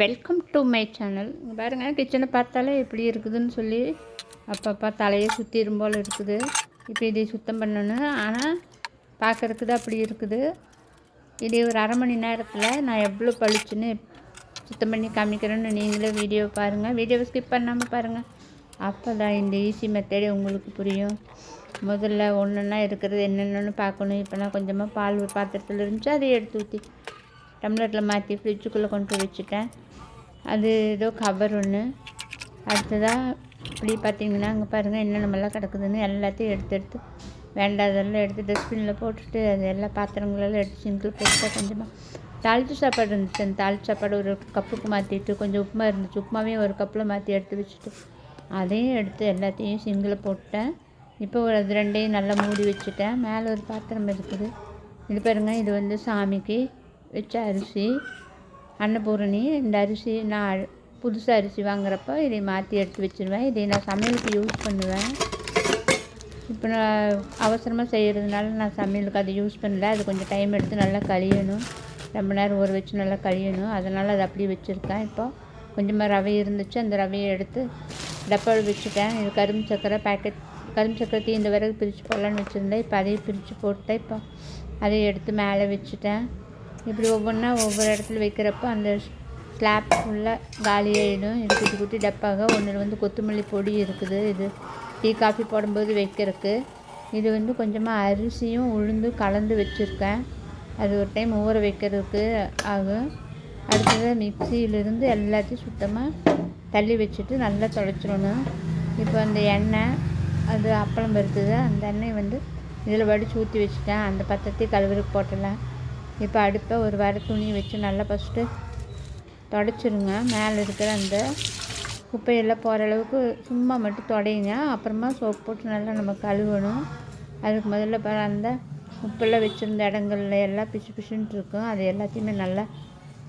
Welcome to my channel பாருங்கள் கிச்சனை பார்த்தாலே எப்படி இருக்குதுன்னு சொல்லி அப்பப்போ தலையை சுற்றிடும் போல் இருக்குது. இப்போ இதை சுத்தம் பண்ணணும். ஆனால் பார்க்குறதுக்கு தான் அப்படி இருக்குது. இது ஒரு அரை மணி நேரத்தில் நான் எவ்வளோ பளிச்சுன்னு சுத்தம் பண்ணி காமிக்கிறேன்னு நீங்களே வீடியோ பாருங்கள் வீடியோவை ஸ்கிப் பண்ணாமல் பாருங்கள் அப்போ தான் இந்த ஈஸி மெத்தடே உங்களுக்கு புரியும். முதல்ல ஒன்றுன்னா இருக்கிறது என்னென்னு பார்க்கணும். இப்போ நான் கொஞ்சமாக பால் பாத்திரத்தில் இருந்துச்சு அதை எடுத்து ஊற்றி டம்ளரில் மாற்றி ஃப்ரிட்ஜுக்குள்ளே கொண்டு போய் வச்சுட்டேன். அது ஏதோ கவர் ஒன்று அடுத்ததாக இப்படி பார்த்தீங்கன்னா அங்கே பாருங்கள் என்னென்னமெல்லாம் கிடக்குதுன்னு எல்லாத்தையும் எடுத்து எடுத்து வேண்டாதெல்லாம் எடுத்து டஸ்ட்பினில் போட்டுட்டு அது எல்லா பாத்திரங்களெல்லாம் எடுத்து சிங்கிள் போட்டு கொஞ்சமாக தாளித்து சாப்பாடு இருந்துச்சு. அந்த தாளித்து சாப்பாடு ஒரு கப்புக்கு மாற்றிட்டு கொஞ்சம் உப்புமா இருந்துச்சு. உப்புமாவையும் ஒரு கப்பில் மாற்றி எடுத்து வச்சுட்டு அதையும் எடுத்து எல்லாத்தையும் சிங்கில் போட்டேன் இப்போ ஒரு அது ரெண்டையும் நல்லா மூடி வச்சுட்டேன். மேலே ஒரு பாத்திரம் இருக்குது. இது பாருங்கள் இது வந்து சாமிக்கு வச்ச அரிசி. அன்னபூரணி இந்த அரிசி நான் புதுசு அரிசி வாங்குறப்போ இதை மாற்றி எடுத்து வச்சுருவேன். இதை நான் சமையலுக்கு யூஸ் பண்ணுவேன். இப்போ நான் அவசரமாக செய்கிறதுனால நான் சமையலுக்கு அதை யூஸ் பண்ணல. அது கொஞ்சம் டைம் எடுத்து நல்லா கழியணும் ரொம்ப நேரம் ஊற வச்சு நல்லா கழியணும் அதனால் அதை அப்படியே வச்சுருக்கேன் இப்போ. கொஞ்சமாக ரவை இருந்துச்சு. அந்த ரவையை எடுத்து டப்பாவில் வச்சுட்டேன். இது கரும்பு சக்கரை பேக்கெட் கரும்பு சக்கரை தீந்த வரைக்கும் பிரித்து போடலான்னு வச்சுருந்தேன். இப்போ அதையும் பிரித்து போட்டேன் இப்போ அதையும் எடுத்து மேலே வச்சுட்டேன். இப்படி ஒவ்வொன்றா ஒவ்வொரு இடத்துல வைக்கிறப்ப அந்த ஸ்லாப் ஃபுல்லாக காலியாகிடும் இது குட்டி குட்டி டப்பாக ஒன்றில் வந்து கொத்தமல்லி பொடி இருக்குது. இது டீ காஃபி போடும்போது வைக்கிறதுக்கு. இது வந்து கொஞ்சமாக அரிசியும் உளுந்து கலந்து வச்சுருக்கேன். அது ஒரு டைம் ஊற வைக்கிறதுக்கு ஆகும். அடுத்தது மிக்சியிலிருந்து எல்லாத்தையும் சுத்தமாக தள்ளி வச்சுட்டு நல்லா தொலைச்சிடணும். இப்போ அந்த எண்ணெய் அது அப்பளம் பருத்துது அந்த எண்ணெய் வந்து இதில் வடித்து ஊற்றி வச்சுட்டேன். அந்த பத்திரத்தையும் கழுவுறதுக்கு போட்டலாம் இப்போ அடுப்பை ஒரு வர துணி வச்சு நல்லா ஃபஸ்ட்டு தொடச்சிருங்க. மேலே இருக்கிற அந்த குப்பையெல்லாம் போகிற அளவுக்கு சும்மா மட்டும் தொடையுங்க அப்புறமா சோப் போட்டு நல்லா நம்ம கழுவணும். அதுக்கு முதல்ல பாரு அந்த உப்பெல்லாம் வச்சுருந்த இடங்கள்ல எல்லாம் பிசு பிசுன்ட்டு இருக்கும். அது எல்லாத்தையுமே நல்லா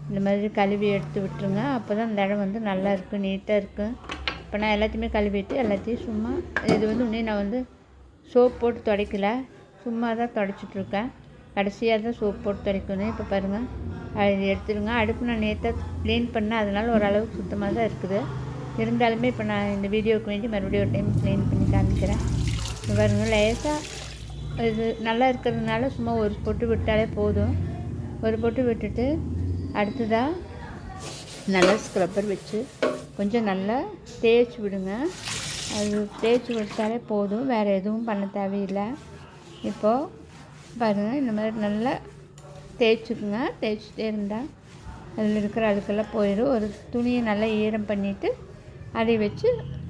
இந்த மாதிரி கழுவி எடுத்து விட்டுருங்க. அப்போ தான் அந்த இடம் வந்து நல்லா இருக்கும் நீட்டாக இருக்கும் இப்போ நான் எல்லாத்தையுமே கழுவிட்டு எல்லாத்தையும் சும்மா இது வந்து இன்னும் நான் வந்து சோப் போட்டு துடைக்கல. சும்மா தான் துடைச்சிட்ருக்கேன் கடைசியாக தான் சோப் போட்டு துடைக்கணும். இப்போ பாருங்கள் அது எடுத்துருங்க. அடுப்பு நான் நேற்று க்ளீன் பண்ணேன். அதனால் ஓரளவுக்கு சுத்தமாக தான் இருக்குது. இருந்தாலுமே இப்போ நான் இந்த வீடியோவுக்கு வேண்டி மறுபடியும் ஒரு டைம் க்ளீன் பண்ணி காமிக்கிறேன். வருங்க லேசாக இது நல்லா இருக்கிறதுனால சும்மா ஒரு பொட்டு விட்டாலே போதும். ஒரு பொட்டு விட்டுட்டு அடுத்ததாக நல்லா ஸ்க்ரப்பர் வச்சு கொஞ்சம் நல்லா தேய்ச்சி விடுங்க. அது தேய்ச்சி விட்டாலே போதும். வேறு எதுவும் பண்ண தேவையில்லை. இப்போது பாருங்கள் இந்த மாதிரி நல்லா தேய்ச்சிக்குங்க. தேய்ச்சிட்டே இருந்தால் அதில் இருக்கிற அழுக்கெல்லாம் போயிடும். ஒரு துணியை நல்லா ஈரம் பண்ணிவிட்டு அதை வச்சு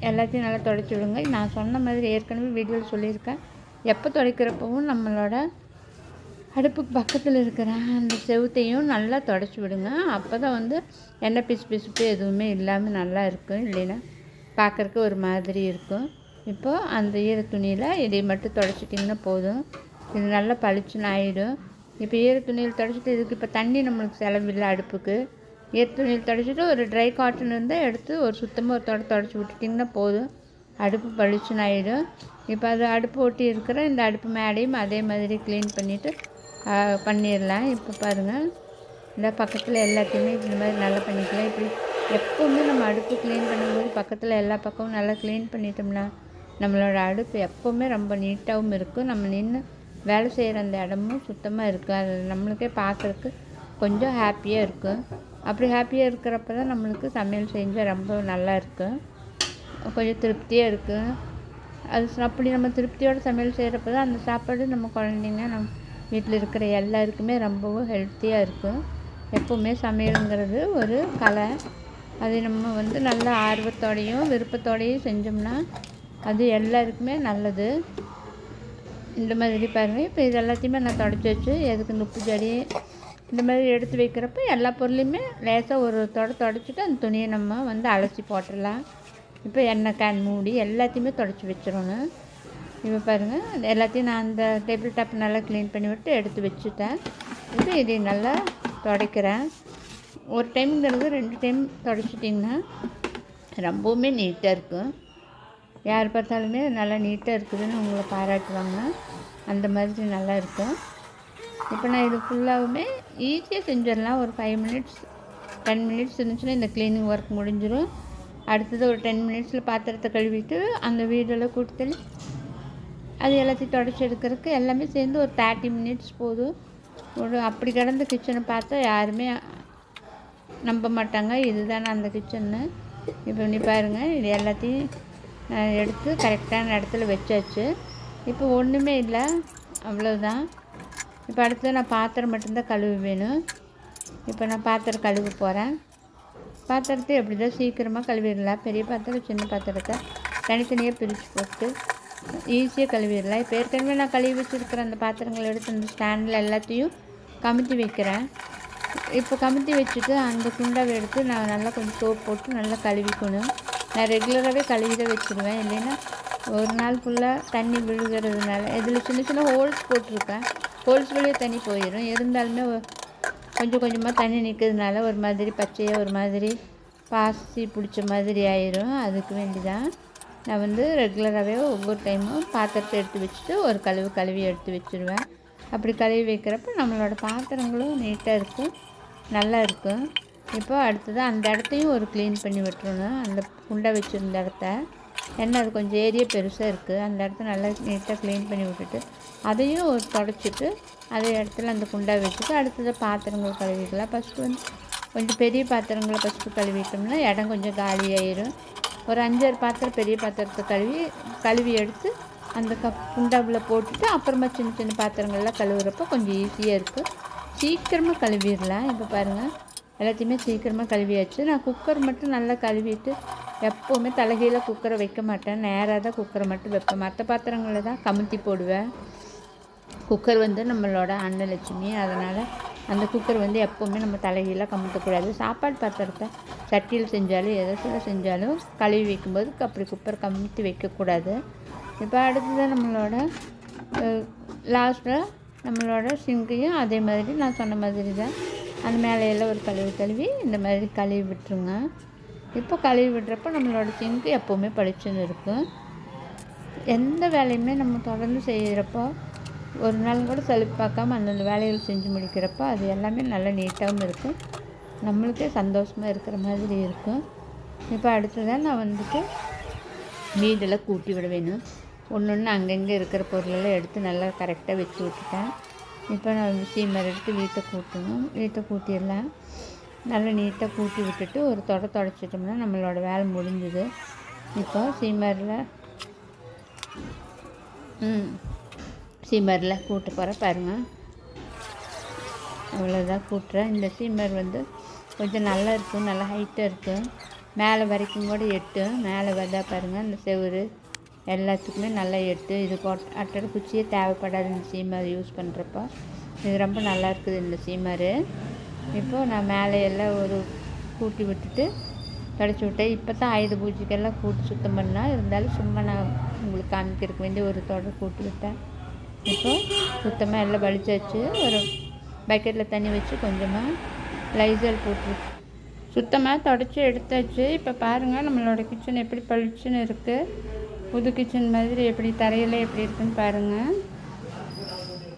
எல்லாத்தையும் நல்லா துடைச்சி விடுங்க. நான் சொன்ன மாதிரி ஏற்கனவே வீடியோவில் சொல்லியிருக்கேன். எப்போ துடைக்கிறப்பவும் நம்மளோட அடுப்புக்கு பக்கத்தில் இருக்கிற அந்த செவுத்தையும் நல்லா தொடச்சி விடுங்க. அப்போ தான் வந்து எண்ணெய் பிசு பிசுப்பு எதுவுமே இல்லாமல் நல்லா இருக்கும். இல்லைன்னா பார்க்குறக்கு ஒரு மாதிரி இருக்கும். இப்போது அந்த ஈர துணியில் இதை மட்டும் தொடச்சிட்டிங்கன்னா போதும். இது நல்லா பளிச்சுன்னு ஆயிடும். இப்போ ஈர துணியில் துடைச்சிட்டு இதுக்கு இப்போ தண்ணி நம்மளுக்கு செலவில்லை அடுப்புக்கு. ஈர துணியில் துடைச்சிட்டு ஒரு ட்ரை காட்டன் இருந்தால் எடுத்து ஒரு சுத்தமாக ஒரு தொடை தொடச்சி விட்டுட்டிங்கன்னா போதும். அடுப்பு பளிச்சுன்னு ஆயிடும். இப்போ அது அடுப்பு ஒட்டி இருக்கிற இந்த அடுப்பு மேடையும் அதே மாதிரி க்ளீன் பண்ணிவிட்டு பண்ணிடலாம். இப்போ பாருங்கள் இந்த பக்கத்தில் எல்லாத்தையுமே இந்த மாதிரி நல்லா பண்ணிக்கலாம். இப்படி எப்போவுமே நம்ம அடுப்பு க்ளீன் பண்ணும்போது பக்கத்தில் எல்லா பக்கமும் நல்லா க்ளீன் பண்ணிட்டோம்னா நம்மளோட அடுப்பு எப்போவுமே ரொம்ப நீட்டாகவும் இருக்கும். நம்ம நின்று வேலை செய்கிற அந்த இடமும் சுத்தமாக இருக்குது. அது நம்மளுக்கே பார்க்குறக்கு கொஞ்சம் ஹாப்பியாக இருக்கும் அப்படி ஹாப்பியாக இருக்கிறப்ப தான் நம்மளுக்கு சமையல் செஞ்சால் ரொம்ப நல்லா இருக்கும் கொஞ்சம் திருப்தியாக இருக்கும் அது அப்படி நம்ம திருப்தியோடு சமையல் செய்கிறப்ப தான் அந்த சாப்பாடு நம்ம குழந்தைங்க நம்ம வீட்டில் இருக்கிற எல்லாருக்குமே ரொம்பவும் ஹெல்த்தியாக இருக்கும் எப்போவுமே சமையலுங்கிறது ஒரு கலை. அது நம்ம வந்து நல்ல ஆர்வத்தோடையும் விருப்பத்தோடையும் செஞ்சோம்னா அது எல்லாருக்குமே நல்லது. இந்த மாதிரி பாருங்கள் இப்போ இது எல்லாத்தையுமே நான் தொடச்சி வச்சு எதுக்கு இந்த உப்பு ஜடி இந்த மாதிரி எடுத்து வைக்கிறப்ப எல்லா பொருளையுமே லேசாக ஒரு தொட தொடச்சிட்டு அந்த துணியை நம்ம வந்து அலசி போட்டுடலாம். இப்போ எண்ணெய் கேன் மூடி எல்லாத்தையுமே தொடச்சி வச்சிடணும். இப்போ பாருங்கள் எல்லாத்தையும் நான் அந்த டேபிள் டாப் நல்லா க்ளீன் பண்ணி விட்டு எடுத்து வச்சுட்டேன். இப்போ இதை நல்லா துடைக்கிறேன். ஒரு டைம்ங்கிறது ரெண்டு டைம் தொடச்சிட்டிங்கன்னா ரொம்பவுமே நீட்டாக இருக்கும். யார் பார்த்தாலுமே நல்லா நீட்டாக இருக்குதுன்னு உங்களை பாராட்டுவாங்க. அந்த மாதிரி நல்லா இருக்கும். இப்போ நான் இது ஃபுல்லாகவுமே ஈஸியாக செஞ்சிடலாம். ஒரு ஃபைவ் மினிட்ஸ் டென் மினிட்ஸ் இருந்துச்சுன்னா இந்த க்ளீனிங் ஒர்க் முடிஞ்சிடும் அடுத்தது ஒரு டென் மினிட்ஸில் பாத்திரத்தை கழுவிட்டு அந்த வீடெல்லாம் கூட்டி அது எல்லாத்தையும் தொடச்சி எடுக்கிறதுக்கு எல்லாமே சேர்ந்து ஒரு தேர்ட்டி மினிட்ஸ் போதும். ஒரு அப்படி கிடந்த கிச்சனை பார்த்தா யாருமே நம்ப மாட்டாங்க. இதுதானே அந்த கிச்சன்னு இப்போ நீ பாருங்கள் இது எல்லாத்தையும் எடுத்து கரெக்டான இடத்துல வச்சாச்சு. இப்போ ஒன்றுமே இல்லை. அவ்வளோதான் இப்போ அடுத்து நான் பாத்திரம் மட்டும்தான் கழுவு வேணும். இப்போ நான் பாத்திரம் கழுவு போகிறேன் பாத்திரத்தை எப்படி தான் சீக்கிரமாக கழுவிடலாம்? பெரிய பாத்திரம் சின்ன பாத்திரத்தை தனித்தனியாக பிரித்து போட்டு ஈஸியாக கழுவிடலாம். இப்போ ஏற்கனவே நான் கழுவி வச்சுருக்கிற அந்த பாத்திரங்களை எடுத்து அந்த ஸ்டாண்டில் எல்லாத்தையும் கமுத்தி வைக்கிறேன். இப்போ கமுத்தி வச்சுட்டு அந்த குண்டாவை எடுத்து நான் நல்லா கொஞ்சம் சோப் போட்டு நல்லா கழுவிக்கணும். நான் ரெகுலராகவே கழுவி தான் வச்சுருவேன். இல்லைன்னா ஒரு நாள் ஃபுல்லாக தண்ணி விழுகிறதுனால இதில் சின்ன சின்ன ஹோல்ஸ் போட்டிருக்கேன் ஹோல்ஸ் வழியே தண்ணி போயிடும் இருந்தாலுமே கொஞ்சம் கொஞ்சமாக தண்ணி நிற்கிறதுனால ஒரு மாதிரி பச்சையாக ஒரு மாதிரி பாசி பிடிச்ச மாதிரி ஆயிரும். அதுக்கு வேண்டி தான் நான் வந்து ரெகுலராகவே ஒவ்வொரு டைமும் பாத்திரத்தை எடுத்து வச்சுட்டு ஒரு கழுவு கழுவி எடுத்து வச்சுருவேன். அப்படி கழுவி வைக்கிறப்ப நம்மளோட பாத்திரங்களும் நீட்டாக இருக்கும். நல்லா இருக்கும். இப்போ அடுத்தது அந்த இடத்தையும் ஒரு க்ளீன் பண்ணி விட்டுருணும் அந்த குண்டை வச்சுருந்த இடத்த. ஏன்னா அது கொஞ்சம் ஏரியா பெருசாக இருக்குது அந்த இடத்த நல்லா நீட்டாக க்ளீன் பண்ணி விட்டுட்டு அதையும் ஒரு தொடச்சிட்டு அதே இடத்துல அந்த குண்டா வச்சுட்டு அடுத்தது பாத்திரங்கள் கழுவிக்கலாம். ஃபஸ்ட்டு வந்து கொஞ்சம் பெரிய பாத்திரங்களை ஃபஸ்ட்டு கழுவிட்டோம்னா இடம் கொஞ்சம் காலியாயிரும் ஒரு அஞ்சாறு பாத்திரம் பெரிய பாத்திரத்தை கழுவி கழுவி எடுத்து அந்த கப் குண்டாவில் போட்டுட்டு அப்புறமா சின்ன சின்ன பாத்திரங்கள்லாம் கழுவுறப்போ கொஞ்சம் ஈஸியாக இருக்குது சீக்கிரமாக கழுவிடலாம். இப்போ பாருங்கள் எல்லாத்தையுமே சீக்கிரமாக கழுவியாச்சு. நான் குக்கர் மட்டும் நல்லா கழுவிட்டு எப்போவுமே தலைகீழ குக்கரை வைக்க மாட்டேன். நேராக தான் குக்கரை மட்டும் வைப்பேன். மற்ற பாத்திரங்களில் தான் கமுத்தி போடுவேன். குக்கர் வந்து நம்மளோட அன்னலட்சுமி. அதனால் அந்த குக்கர் வந்து எப்போவுமே நம்ம தலைகீழாக கமுத்தக்கூடாது. சாப்பாடு பாத்திரத்தை சட்டியில் செஞ்சாலும் எதை சொல்ல செஞ்சாலும் கழுவி வைக்கும்போது அப்படி குக்கர் கமுத்தி வைக்கக்கூடாது. இப்போ அடுத்தது நம்மளோட லாஸ்ட்டில் நம்மளோட சிங்கையும் அதே மாதிரி நான் சொன்ன மாதிரி தான். அந்த மேலையில் ஒரு கழுவி கழுவி இந்த மாதிரி கழுவி விட்டுருங்க. இப்போ கழுவி விடுறப்போ நம்மளோட சிங்கு எப்போவுமே பளிச்சுன்னு இருக்கும். எந்த வேலையுமே நம்ம தொடர்ந்து செய்கிறப்போ ஒரு நாள் கூட சலிப்பு பார்க்காம அந்தந்த வேலைகள் செஞ்சு முடிக்கிறப்போ அது எல்லாமே நல்லா நீட்டாகவும் இருக்கும். நம்மளுக்கே சந்தோஷமாக இருக்கிற மாதிரி இருக்கும். இப்போ அடுத்ததாக நான் வந்துட்டு வீடெல்லாம் கூட்டி விட வேணும் ஒன்று ஒன்று அங்கங்கே இருக்கிற பொருளெல்லாம் எடுத்து நல்லா கரெக்டாக வச்சு விட்டுட்டேன். இப்போ நான் சீமர் எடுத்து வீட்டை கூட்டணும். வீட்டை கூட்டிடலாம். நல்லா நீட்டாக கூட்டி விட்டுட்டு ஒரு தொடை தொடச்சிட்டோம்னா நம்மளோட வேலை முடிஞ்சுது. இப்போ சீமரில் ம் சீமரில் கூட்ட போகிற பாருங்கள் அவ்வளோதான் கூட்டுறேன். இந்த சீமர் வந்து கொஞ்சம் நல்லா இருக்கும் நல்லா ஹைட்டாக இருக்கும் மேலே வரைக்கும் கூட எட்டும் மேலே வந்தால் பாருங்கள் இந்த செவுரு. எல்லாத்துக்குமே நல்லா எடுத்து இது கொட் அட்டட குச்சியே தேவைப்படாது இந்த சீமர் யூஸ் பண்ணுறப்போ இது ரொம்ப நல்லா இருக்குது இந்த சீமர். இப்போது நான் மேலே எல்லாம் ஒரு கூட்டி விட்டுட்டு தொடச்சி விட்டேன். இப்போ தான் ஆயுத பூஜைக்கெல்லாம் கூட்டி சுத்தம் பண்ணால் இருந்தாலும் சும்மா நான் உங்களுக்கு காமிக்கிறதுக்கு வேண்டிய ஒரு தொடர் கூட்டி விட்டேன். இப்போ சுத்தமாக எல்லாம் வலிச்சாச்சு. ஒரு பக்கெட்டில் தண்ணி வச்சு கொஞ்சமாக லைசல் போட்டு சுத்தமாக தொடச்சி எடுத்தாச்சு. இப்போ பாருங்கள் நம்மளோட கிச்சன் எப்படி பளிச்சுன்னு இருக்குது புது கிச்சன் மாதிரி எப்படி தரையில் எப்படி இருக்குன்னு பாருங்கள்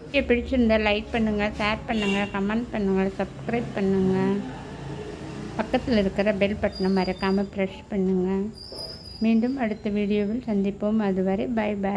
வீடியோ பிடிச்சிருந்தா லைக் பண்ணுங்கள் ஷேர் பண்ணுங்கள் கமெண்ட் பண்ணுங்கள் சப்ஸ்கிரைப் பண்ணுங்கள் பக்கத்தில் இருக்கிற பெல் பட்டனை மறக்காமல் ப்ரெஷ் பண்ணுங்கள் மீண்டும் அடுத்த வீடியோவில் சந்திப்போம். அதுவரை பை பை